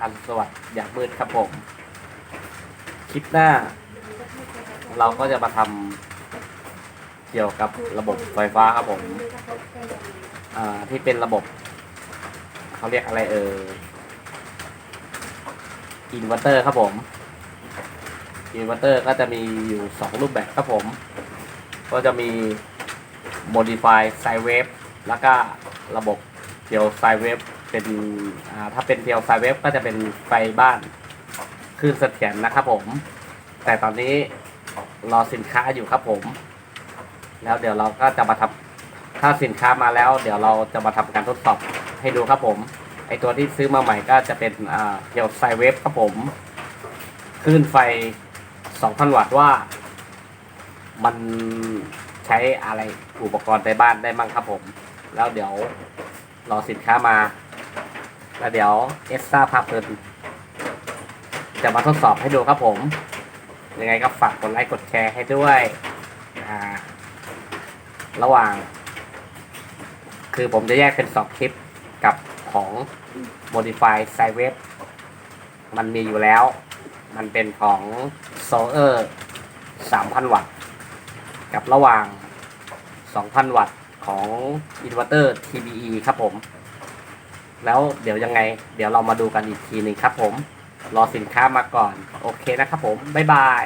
อันสวัสดิ์อย่างมืดครับผม คลิปหน้า เราก็จะมาทำเกี่ยวกับระบบไฟฟ้าครับผมที่เป็นระบบ เขาเรียกอะไรเอออินเวอร์เตอร์ครับผมอินเวอร์เตอร์ก็จะมีอยู่สองรูปแบบครับผม ก็จะมี modify sine wave แล้วก็ระบบเพียว sine wave เป็นถ้าเป็นเพียว sine wave ก็จะเป็นไฟบ้านคลื่นเสถียรนะครับผม แต่ตอนนี้รอสินค้าอยู่ครับผม แล้วเดี๋ยวเราก็จะมาทำถ้าสินค้ามาแล้ว เดี๋ยวเราจะมาทำการทดสอบให้ดูครับผม ไอตัวที่ซื้อมาใหม่ก็จะเป็นเพียว sine wave ครับผมคลื่นไฟ 2,000 วัตต์ว่า มันใช้อะไรอุปกรณ์ในบ้านได้มั่งครับผม แล้วเดี๋ยวรอสินค้ามา แล้วเดี๋ยวเอสซ่าพาเพลินจะมาทดสอบให้ดูครับผม ยังไงก็ฝากกดไลค์กดแชร์ให้ด้วยระหว่าง คือผมจะแยกเป็นสองคลิปกับของ Modify s i w a v e มันมีอยู่แล้ว มันเป็นของ s o e r 3,000 วัตต์ กับระหว่าง 2,000 วัตต์ของอินเวอร์เตอร์ TBE ครับผม แล้วเดี๋ยวยังไง เดี๋ยวเรามาดูกันอีกทีหนึ่งครับผม รอสินค้ามาก่อน โอเคนะครับผม บ๊ายบาย